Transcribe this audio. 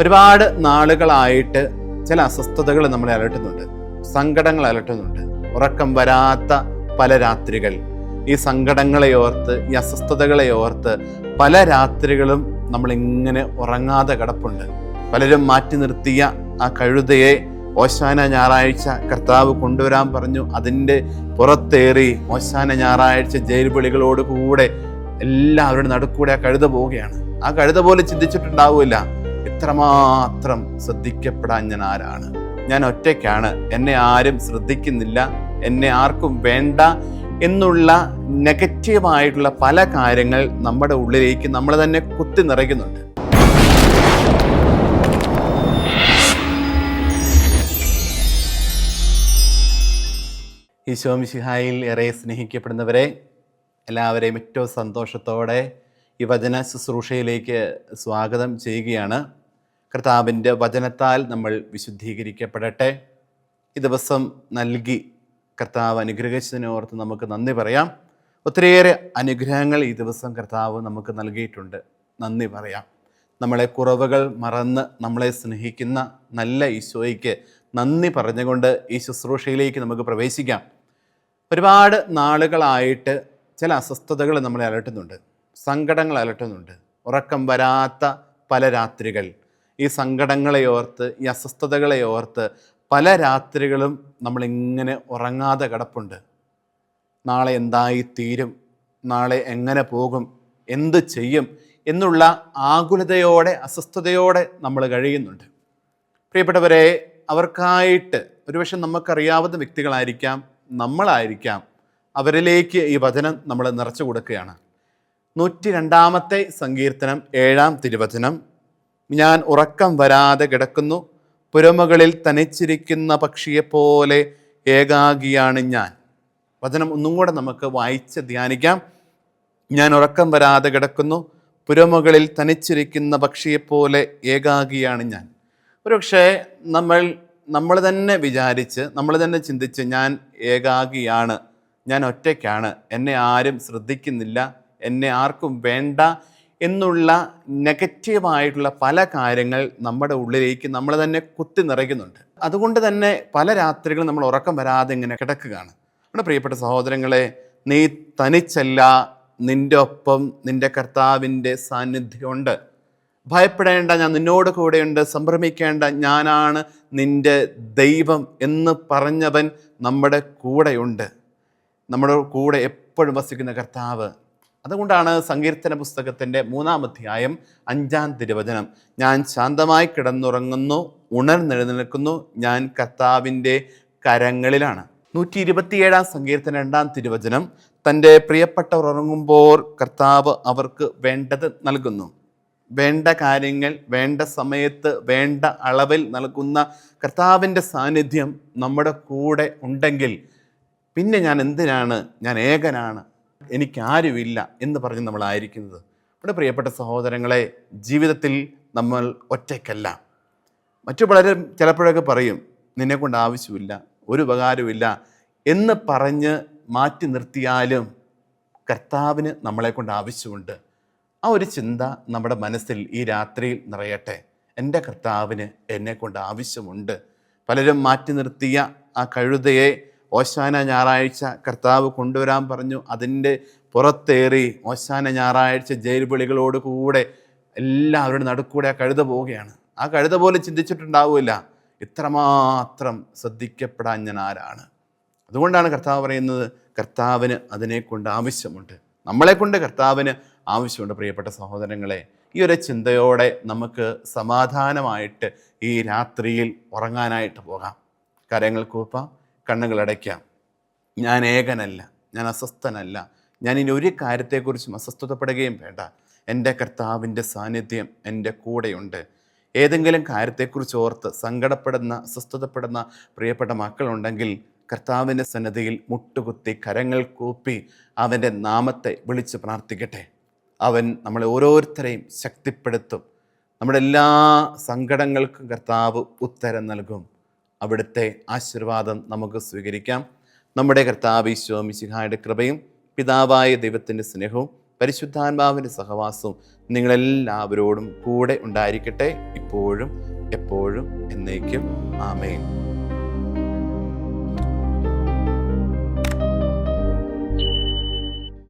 ഒരുപാട് നാളുകളായിട്ട് ചില അസ്വസ്ഥതകൾ നമ്മളെ അലട്ടുന്നുണ്ട്. സങ്കടങ്ങൾ അലട്ടുന്നുണ്ട്. ഉറക്കം വരാത്ത പല രാത്രികൾ. ഈ സങ്കടങ്ങളെ ഓർത്ത് ഈ അസ്വസ്ഥതകളെ ഓർത്ത് പല രാത്രികളും നമ്മളിങ്ങനെ ഉറങ്ങാതെ കിടപ്പുണ്ട്. പലരും മാറ്റി നിർത്തിയ ആ കഴുതയെ ഓശാന ഞായറാഴ്ച കർത്താവ് കൊണ്ടുവരാൻ പറഞ്ഞു. അതിന്റെ പുറത്തേറി ഓശാന ഞായറാഴ്ച ജയിൽ വിളികളോട് കൂടെ എല്ലാവരുടെ നടുക്കൂടെ ആ കഴുത പോവുകയാണ്. ആ കഴുത പോലെ ചിന്തിച്ചിട്ടുണ്ടാവില്ല ഇത്രമാത്രം ശ്രദ്ധിക്കപ്പെടാൻ ഞാൻ ആരാണ്? ഞാൻ ഒറ്റയ്ക്കാണ്. എന്നെ ആരും ശ്രദ്ധിക്കുന്നില്ല. എന്നെ ആർക്കും വേണ്ട എന്നുള്ള നെഗറ്റീവായിട്ടുള്ള പല കാര്യങ്ങൾ നമ്മുടെ ഉള്ളിലേക്ക് നമ്മൾ തന്നെ കുത്തി നിറയ്ക്കുന്നുണ്ട്. ഈശോ മിശിഹായിൽ ഏറെ സ്നേഹിക്കപ്പെടുന്നവരെ എല്ലാവരെയും ഏറ്റവും സന്തോഷത്തോടെ ഈ വചന ശുശ്രൂഷയിലേക്ക് സ്വാഗതം ചെയ്യുകയാണ്. കർത്താവിന്റെ വചനത്താൽ നമ്മൾ വിശുദ്ധീകരിക്കപ്പെടട്ടെ. ഈ ദിവസം നൽകി കർത്താവ് അനുഗ്രഹിച്ചതിനോർത്ത് നമുക്ക് നന്ദി പറയാം. ഒത്തിരിയേറെ അനുഗ്രഹങ്ങൾ ഈ ദിവസം കർത്താവ് നമുക്ക് നൽകിയിട്ടുണ്ട്. നന്ദി പറയാം. നമ്മളെ കുറവുകൾ മറന്ന് നമ്മളെ സ്നേഹിക്കുന്ന നല്ല ഈശോയ്ക്ക് നന്ദി പറഞ്ഞുകൊണ്ട് ഈ ശുശ്രൂഷയിലേക്ക് നമുക്ക് പ്രവേശിക്കാം. ഒരുപാട് നാളുകളായിട്ട് ചില അസ്വസ്ഥതകൾ നമ്മളെ അലട്ടുന്നുണ്ട്. സങ്കടങ്ങൾ അലട്ടുന്നുണ്ട്. ഉറക്കം വരാത്ത പല രാത്രികൾ. ഈ സങ്കടങ്ങളെ ഓർത്ത് ഈ അസ്വസ്ഥതകളെ ഓർത്ത് പല രാത്രികളും നമ്മളിങ്ങനെ ഉറങ്ങാതെ കിടപ്പുണ്ട്. നാളെ എന്തായി തീരും നാളെ എങ്ങനെ പോകും? എന്ത് ചെയ്യും? എന്നുള്ള ആകുലതയോടെ അസ്വസ്ഥതയോടെ നമ്മൾ കഴിയുന്നുണ്ട്. പ്രിയപ്പെട്ടവരെ അവർക്കായിട്ട് ഒരുപക്ഷെ നമുക്കറിയാവുന്ന വ്യക്തികളായിരിക്കാം നമ്മളായിരിക്കാം. അവരിലേക്ക് ഈ വചനം നമ്മൾ നിറച്ചു കൊടുക്കുകയാണ്. നൂറ്റി രണ്ടാമത്തെ സങ്കീർത്തനം ഏഴാം തിരുവചനം. ഞാൻ ഉറക്കം വരാതെ കിടക്കുന്നു. പുരമകളിൽ തനിച്ചിരിക്കുന്ന പക്ഷിയെപ്പോലെ ഏകാഗിയാണ് ഞാൻ. വചനം ഒന്നും കൂടെ നമുക്ക് വായിച്ച് ധ്യാനിക്കാം. ഞാൻ ഉറക്കം വരാതെ കിടക്കുന്നു. പുരമകളിൽ തനിച്ചിരിക്കുന്ന പക്ഷിയെപ്പോലെ ഏകാഗിയാണ് ഞാൻ. ഒരുപക്ഷെ നമ്മൾ നമ്മൾ തന്നെ വിചാരിച്ച് നമ്മൾ തന്നെ ചിന്തിച്ച് ഞാൻ ഏകാഗിയാണ് ഞാൻ ഒറ്റയ്ക്കാണ് എന്നെ ആരും ശ്രദ്ധിക്കുന്നില്ല എന്നെ ആർക്കും വേണ്ട എന്നുള്ള നെഗറ്റീവായിട്ടുള്ള പല കാര്യങ്ങൾ നമ്മുടെ ഉള്ളിലേക്ക് നമ്മൾ തന്നെ കുത്തി നിറയ്ക്കുന്നുണ്ട്. അതുകൊണ്ട് തന്നെ പല രാത്രികളും നമ്മൾ ഉറക്കം വരാതെ ഇങ്ങനെ കിടക്കുകയാണ്. നമ്മുടെ പ്രിയപ്പെട്ട സഹോദരങ്ങളെ നീ തനിച്ചല്ല നിന്റെ ഒപ്പം നിന്റെ കർത്താവിന്റെ സാന്നിധ്യമുണ്ട്. ഭയപ്പെടേണ്ട ഞാൻ നിന്നോട് കൂടെയുണ്ട് സംഭ്രമിക്കേണ്ട ഞാനാണ് നിന്റെ ദൈവം എന്ന് പറഞ്ഞവൻ നമ്മുടെ കൂടെയുണ്ട്. നമ്മുടെ കൂടെ എപ്പോഴും വസിക്കുന്ന കർത്താവ് അതുകൊണ്ടാണ് സങ്കീർത്തന പുസ്തകത്തിന്റെ മൂന്നാം അധ്യായം അഞ്ചാം തിരുവചനം. ഞാൻ ശാന്തമായി കിടന്നുറങ്ങുന്നു ഉണർന്നെഴുന്നേൽക്കുന്നു ഞാൻ കർത്താവിന്റെ കരങ്ങളിലാണ്. നൂറ്റി ഇരുപത്തിയേഴാം സങ്കീർത്തന രണ്ടാം തിരുവചനം തന്റെ പ്രിയപ്പെട്ടവർ ഉറങ്ങുമ്പോൾ കർത്താവ് അവർക്ക് വേണ്ടത് നൽകുന്നു. വേണ്ട കാര്യങ്ങൾ വേണ്ട സമയത്ത് വേണ്ട അളവിൽ നൽകുന്ന കർത്താവിന്റെ സാന്നിധ്യം നമ്മുടെ കൂടെ ഉണ്ടെങ്കിൽ പിന്നെ ഞാൻ എന്തിനാണ്? ഞാൻ ഏകനാണ്. എനിക്കാരുമില്ല എന്ന് പറഞ്ഞ് നമ്മളായിരിക്കുന്നത്. നമ്മുടെ പ്രിയപ്പെട്ട സഹോദരങ്ങളെ ജീവിതത്തിൽ നമ്മൾ ഒറ്റയ്ക്കല്ല. മറ്റു പലരും ചിലപ്പോഴൊക്കെ പറയും നിന്നെ കൊണ്ട് ആവശ്യമില്ല ഒരു ഉപകാരമില്ല എന്ന് പറഞ്ഞ് മാറ്റി നിർത്തിയാലും കർത്താവിന് നമ്മളെ കൊണ്ട് ആവശ്യമുണ്ട്. ആ ഒരു ചിന്ത നമ്മുടെ മനസ്സിൽ ഈ രാത്രിയിൽ നിറയട്ടെ. എന്റെ കർത്താവിന് എന്നെ കൊണ്ട് ആവശ്യമുണ്ട്. പലരും മാറ്റി നിർത്തിയ ആ കഴുതയെ ഓശാന ഞായറാഴ്ച കർത്താവ് കൊണ്ടുവരാൻ പറഞ്ഞു. അതിന്റെ പുറത്തേറി ഓശാന ഞായറാഴ്ച ജയിൽ വിളികളോട് കൂടെ എല്ലാവരുടെ നടുക്കൂടെ ആ കഴുത പോവുകയാണ്. ആ കഴുത പോലും ചിന്തിച്ചിട്ടുണ്ടാവില്ല ഇത്രമാത്രം ശ്രദ്ധിക്കപ്പെടാൻ ഞാൻ ആരാണ്? അതുകൊണ്ടാണ് കർത്താവ് പറയുന്നത് കർത്താവിന് അതിനെക്കൊണ്ട് ആവശ്യമുണ്ട്. നമ്മളെക്കൊണ്ട് കർത്താവിന് ആവശ്യമുണ്ട് പ്രിയപ്പെട്ട സഹോദരങ്ങളെ. ഈ ഒരു ചിന്തയോടെ നമുക്ക് സമാധാനമായിട്ട് ഈ രാത്രിയിൽ ഉറങ്ങാനായിട്ട് പോകാം. കരങ്ങൾ കൂപ്പാം. കണ്ണുകൾ അടയ്ക്കാം ഞാൻ ഏകനല്ല ഞാൻ അസ്വസ്ഥനല്ല ഞാൻ ഇനി ഒരു കാര്യത്തെക്കുറിച്ചും അസ്വസ്ഥതപ്പെടുകയും വേണ്ട. എന്റെ കർത്താവിന്റെ സാന്നിധ്യം എന്റെ കൂടെയുണ്ട്. ഏതെങ്കിലും കാര്യത്തെക്കുറിച്ച് ഓർത്ത് സങ്കടപ്പെടുന്ന അസ്വസ്ഥതപ്പെടുന്ന പ്രിയപ്പെട്ട മക്കളുണ്ടെങ്കിൽ കർത്താവിന്റെ സന്നദ്ധിയിൽ മുട്ടുകുത്തി കരങ്ങൾ കൂപ്പി അവന്റെ നാമത്തെ വിളിച്ച് പ്രാർത്ഥിക്കട്ടെ. അവൻ നമ്മളെ ഓരോരുത്തരെയും ശക്തിപ്പെടുത്തും. നമ്മുടെ എല്ലാ സങ്കടങ്ങൾക്കും കർത്താവ് ഉത്തരം നൽകും. അവിടുത്തെ ആശീർവാദം നമുക്ക് സ്വീകരിക്കാം. നമ്മുടെ കർത്താവീശോ മിശിഹായുടെ കൃപയും പിതാവായ ദൈവത്തിന്റെ സ്നേഹവും പരിശുദ്ധാത്മാവിന്റെ സഹവാസവും നിങ്ങളെല്ലാവരോടും കൂടെ ഉണ്ടായിരിക്കട്ടെ. ഇപ്പോഴും എപ്പോഴും എന്നേക്കും. ആമേൻ.